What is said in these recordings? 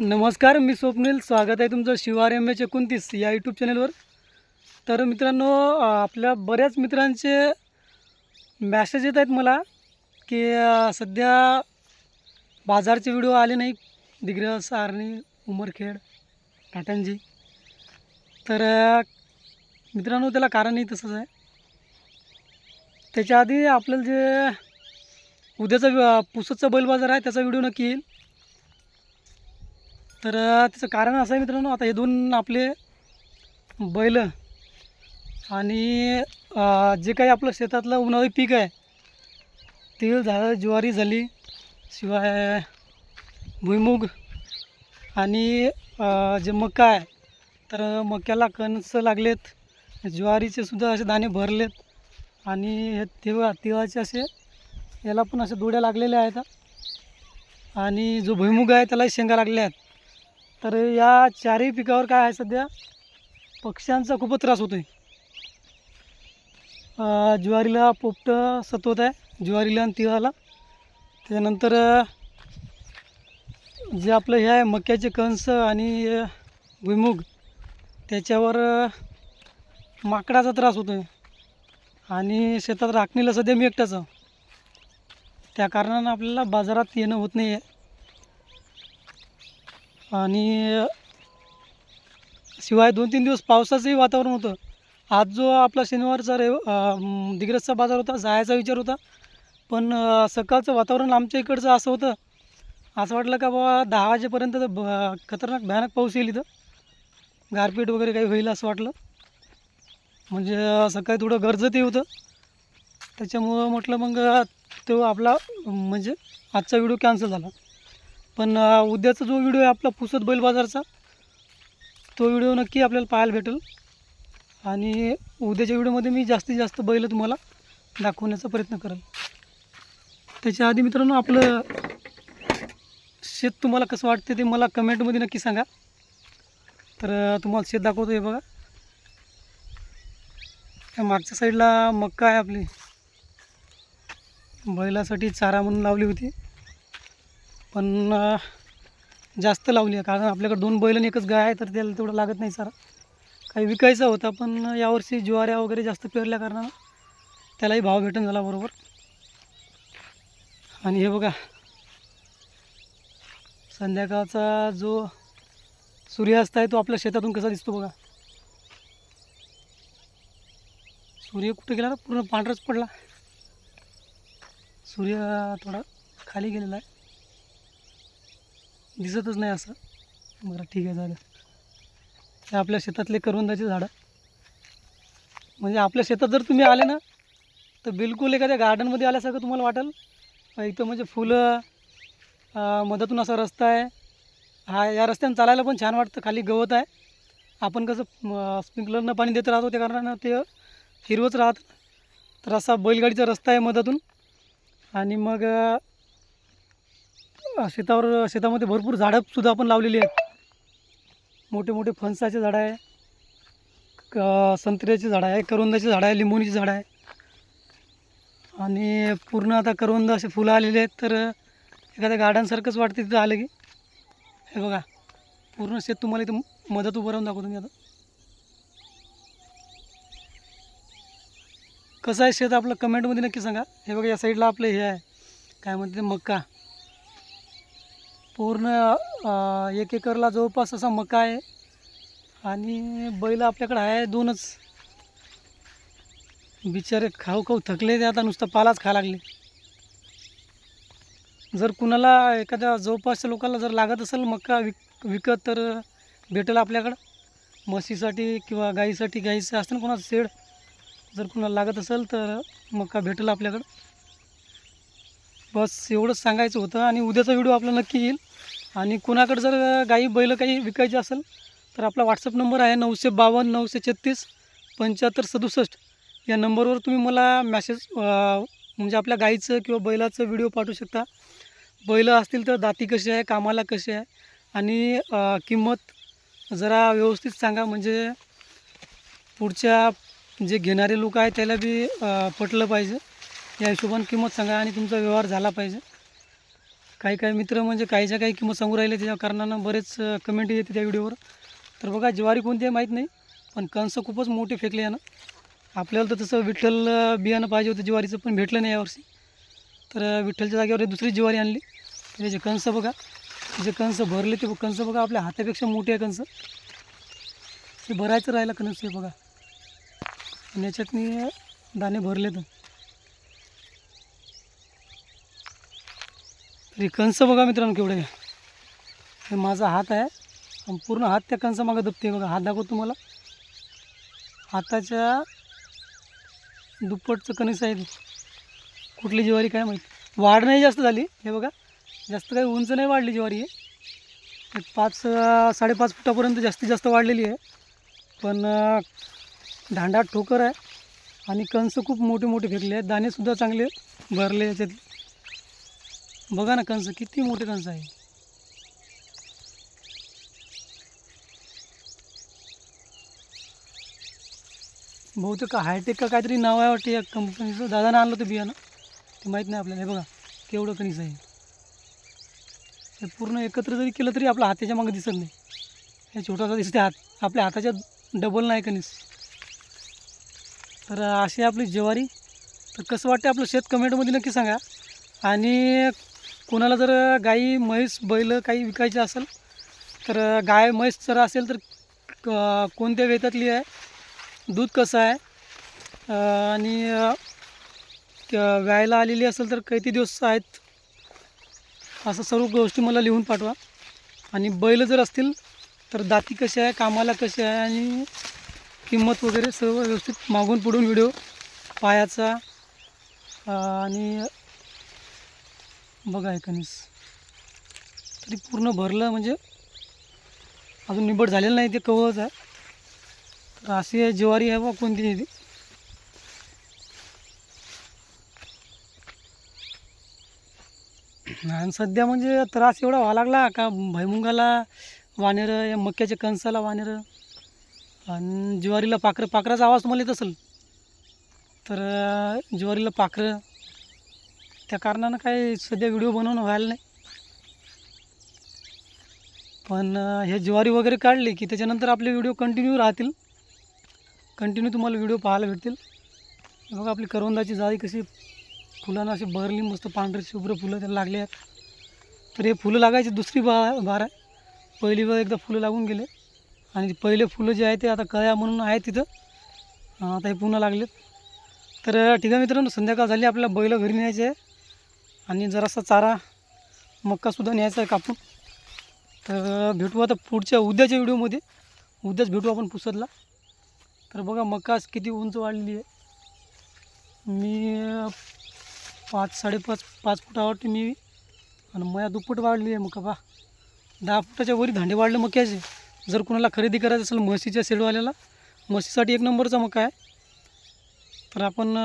नमस्कार मी स्वप्नील. स्वागत आहे तुमचं शिवार एम एच एकोणतीस या यूट्यूब चॅनलवर तर मित्रांनो आपल्या बऱ्याच मित्रांचे मॅसेज येत आहेत मला की सध्या बाजारचे व्हिडिओ आले नाही दिग्रस आर्णी उमरखेड घाटंजी तर मित्रांनो त्याला कारणही तसंच आहे. त्याच्या आधी आपल्याला जे उद्याचा पुसतचा पुसदचा बैल बाजार आहे त्याचा व्हिडिओ नक्की येईल. तर त्याचं कारण असं आहे मित्रांनो आता हे दोन आपले बैल आणि जे काही आपलं शेतातलं उन्हाळी पीक आहे तीळ झालं ज्वारी झाली शिवाय भुईमुग आणि जे मका आहे तर मक्याला कणस लागलेत ज्वारीचे सुद्धा असे दाणे भरलेत आणि हे तिळा तिळाचे असे याला पण असे दोड्या लागलेल्या आहेत. आणि जो भुईमुग आहे त्यालाही शेंगा लागल्या आहेत. तर या चारही पिकावर काय आहे सध्या? पक्ष्यांचा खूपच त्रास होतो आहे ज्वारीला पोपटं सतवत आहे. ज्वारीला आणि तिळाला. त्याच्यानंतर जे आपलं हे आहे मक्याचे कणस आणि भुईमुग त्याच्यावर माकडाचा त्रास होतो आहे आणि शेतात राखणीला सध्या मी एकटाचं त्या कारणानं आपल्याला बाजारात येणं होत नाही आहे आणि शिवाय दोन तीन दिवस पावसाचंही वातावरण होतं. आज जो आपला शनिवारचा रेव दिग्रजचा दिग्रसचा बाजार होता जायचा विचार होता. पण सकाळचं वातावरण आमच्या इकडचं असं होतं. असं वाटलं का बाबा दहा वाजेपर्यंत तर ब खतरनाक भयानक पाऊस येईल इथं. गारपीट वगैरे काही होईल असं वाटलं. म्हणजे सकाळी थोडं गरजतही होतं. त्याच्यामुळं म्हटलं मग तो आपला म्हणजे आजचा व्हिडिओ कॅन्सल झाला. पण उद्याचा जो व्हिडिओ आहे आपला पुसत बैल बाजारचा तो व्हिडिओ नक्की आपल्याला पाहायला भेटेल. आणि उद्याच्या व्हिडिओमध्ये मी जास्तीत जास्त बैल तुम्हाला दाखवण्याचा प्रयत्न करेल. त्याच्या आधी मित्रांनो आपलं शेत तुम्हाला कसं वाटते ते मला कमेंटमध्ये नक्की सांगा. तर तुम्हाला शेत दाखवतो आहे बघा. त्या मागच्या साईडला मक्का आहे आपली. बैलासाठी चारा म्हणून लावली होती. पण जास्त लावली आहे. कारण आपल्याकडे दोन बैल आणि एकच गाय आहे तर त्याला तेवढं लागत नाही सारा. काही विकायचा होता पण यावर्षी ज्वाऱ्या वगैरे जास्त पेरल्या कारणानं त्यालाही भाव भेटून झाला बरोबर. आणि हे बघा संध्याकाळचा जो सूर्यास्त आहे तो आपल्या शेतातून कसा दिसतो बघा. सूर्य कुठे गेला ना? पूर्ण पांढराच पडला. सूर्य थोडा खाली गेलेला आहे. दिसतच नाही असं. बरं ठीक आहे झालं. हे आपल्या शेतातले करवंदाचे झाडं. म्हणजे आपल्या शेतात जर तुम्ही आले ना तर बिलकुल एखाद्या गार्डनमध्ये आल्यासारखं तुम्हाला वाटेल. इथं म्हणजे फुलं मधातून असा रस्ता आहे. हा या रस्त्यानं चालायला पण छान वाटतं. खाली गवत आहे. आपण कसं स्प्रिंकलरनं पाणी देत राहतो त्या कारणानं ते हिरवंच राहतं. तर असा बैलगाडीचा रस्ता आहे मधातून. आणि मग शेतावर शेतामध्ये भरपूर झाडंसुद्धा आपण लावलेली आहेत. मोठे मोठे फणसाचे झाडं आहे क संत्र्याची झाडं आहे करवंदाची झाडं आहे लिंबोणीची झाडं आहे. आणि पूर्ण आता करवंद असे फुलं आलेले आहेत तर एखाद्या गार्डनसारखंच वाटते तिथं आलं की. हे बघा पूर्ण शेत तुम्हाला इथं मदत उभं राहून दाखवतो मी आता. कसं आहे शेत आपलं? कमेंटमध्ये नक्की सांगा. हे बघा या साईडला आपलं हे आहे. काय म्हणते मक्का. पूर्ण एक एकरला जवळपास असा मका आहे. आणि बैल आपल्याकडे आहे दोनच. बिचारे खाऊ खाऊ थकले ते आता नुसतं पालाच खा लागले. जर कुणाला एखाद्या जवळपासच्या लोकांना जर लागत असेल मका विक विकत तर भेटेल आपल्याकडं. म्हशीसाठी किंवा गाईसाठी गाईचं असतं ना कोणाचं शेड. जर कुणाला लागत असेल तर मका भेटेल आपल्याकडं. बस एवढंच सांगायचं होतं आणि उद्याचा व्हिडिओ आपला नक्की येईल. आणि कुणाकडे जर गाई बैल काही विकायची असेल तर आपला व्हॉट्सअप नंबर आहे नऊशे बावन्न नऊशे छत्तीस पंच्याहत्तर सदुसष्ट. या नंबरवर तुम्ही मला मॅसेज म्हणजे आपल्या गाईचं किंवा बैलाचं व्हिडिओ पाठवू शकता. बैल असतील तर दाती कशी आहे कामाला कशी आहे आणि किंमत जरा व्यवस्थित सांगा. म्हणजे पुढच्या जे घेणारे लोक आहेत त्याला बी पटलं पाहिजे. या हिशोबाने किंमत सांगा आणि तुमचा व्यवहार झाला पाहिजे. काही काही मित्र म्हणजे काहीच्या काही किंमत सांगू राहिले त्याच्या कारणानं बरेच कमेंट येते त्या व्हिडिओवर तर बघा ज्वारी कोणती आहे माहीत नाही पण कंस खूपच मोठे फेकले यानं. आपल्याला तर तसं विठ्ठल बियाणं पाहिजे होतं ज्वारीचं पण भेटलं नाही यावर्षी. तर विठ्ठलच्या जागेवर दुसरी ज्वारी आणली. त्याचे कंस बघा जे कंस भरले ते कंस बघा आपल्या हातापेक्षा मोठे आहे कंस. ते भरायचं राहिलं कणस हे बघा. आणि याच्यात मी दाणे भरले तर तरी कंस बघा मित्रांनो केवढे. आहे. हे माझा हात आहे. आणि पूर्ण हात त्या कंसामागं दबते बघा. हात दाखवतो तुम्हाला. हाताच्या दुप्पटचं कणीस आहे कुठली ज्वारी काय माहीत. वाढ नाही जास्त झाली. हे बघा. जास्त काही उंच नाही वाढली ज्वारी आहे पाच साडेपाच फुटापर्यंत जास्तीत जास्त वाढलेली आहे. पण दांडा ठोकर आहे. आणि कंस खूप मोठे मोठे फेकले आहेत. दाणेसुद्धा चांगले भरले याच्यात. बघा ना कंस किती मोठे कंस आहे. बहुतेक हायटेक का काहीतरी नाव आहे वाटते या कंपनीचं दादानं आणलं होतं बियाणं ते माहीत नाही आपल्याला. हे बघा केवढं कणीस आहे. हे पूर्ण एकत्र जरी केलं तरी आपल्या हाताच्या मागे दिसत नाही. हे छोटासा दिसते हात. आपल्या हाताच्या डबल नाही कणीस. तर अशी आपली ज्वारी. तर कसं वाटते आपलं? शेत कमेंटमध्ये नक्की सांगा. आणि कोणाला जर गाई म्हैस बैल काही विकायचे असेल तर गाय म्हैस जर असेल तर क- कोणत्या वेतातली आहे? दूध कसं आहे? आणि व्यायला आलेली असेल तर किती दिवस आहेत? असं सर्व गोष्टी मला लिहून पाठवा. आणि बैल जर असतील तर दाती कशी आहे कामाला कशी आहे आणि किंमत वगैरे सर्व व्यवस्थित मागून पुढून व्हिडिओ पायाचा आणि बघा हे तरी पूर्ण भरलं म्हणजे अजून निबट झालेलं नाही ते कवच आहे. तर अशी आहे ज्वारी आहे बा कोणती आहे ती आणि सध्या म्हणजे त्रास एवढा व्हावा लागला का भैमुंगाला वानेरं या मक्याच्या कणसाला वानेरं आणि ज्वारीला पाखरं पाखराचा आवाज तुम्हाला येत असेल. तर ज्वारीला पाखरं त्या कारणानं काही सध्या व्हिडिओ बनवणं व्हायला नाही. पण हे ज्वारी वगैरे काढली की त्याच्यानंतर आपले व्हिडिओ कंटिन्यू राहतील. कंटिन्यू तुम्हाला व्हिडिओ पाहायला भेटतील. बघा आपली करवंदाची जाळी कशी फुलांना अशी भरली मस्त पांढरे शुभ्र फुलं त्याला लागले आहेत. तर हे फुलं लागायची दुसरी बा बार आहे. पहिली वेळ एकदा फुलं लागून गेले. आणि पहिले फुलं जे आहे ते आता कळ्या म्हणून आहे तिथं. आता हे पुन्हा लागलेत. तर ठीक आहे मित्रांनो संध्याकाळ झाली आपल्याला बैल घरी न्यायचे आहे. आणि जरासा चारा मक्कासुद्धा न्यायचा आहे कापून. तर भेटू आता पुढच्या उद्याच्या व्हिडिओमध्ये. उद्याच भेटू आपण पुसदला. तर बघा मकाच किती उंच वाढलेली आहे. मी पाच साडेपाच पाच फुटावरती मी आणि मया दुप्पट वाढली आहे मका पा दहा फुटाच्या वरी धांडे वाढले मक्याचे जर कुणाला खरेदी करायचं असेल म्हशीच्या शेडवाल्याला म्हशीसाठी एक नंबरचा मका आहे. तर आपण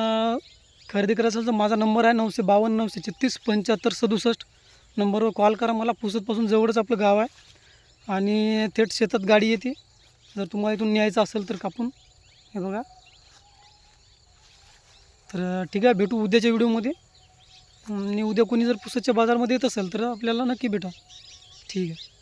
खरेदी करायचं असेल तर माझा नंबर आहे नऊशे बावन्न नऊशे छत्तीस पंच्याहत्तर सदुसष्ट. नंबरवर कॉल करा मला पुसतपासून जवळच आपलं गाव आहे. आणि थेट शेतात गाडी येते. जर तुम्हाला इथून न्यायचं असेल तर कापून. हे बघा. तर ठीक आहे भेटू उद्याच्या व्हिडिओमध्ये. आणि उद्या कोणी जर पुसतच्या बाजारमध्ये येत असेल तर आपल्याला नक्की भेटा. ठीक आहे.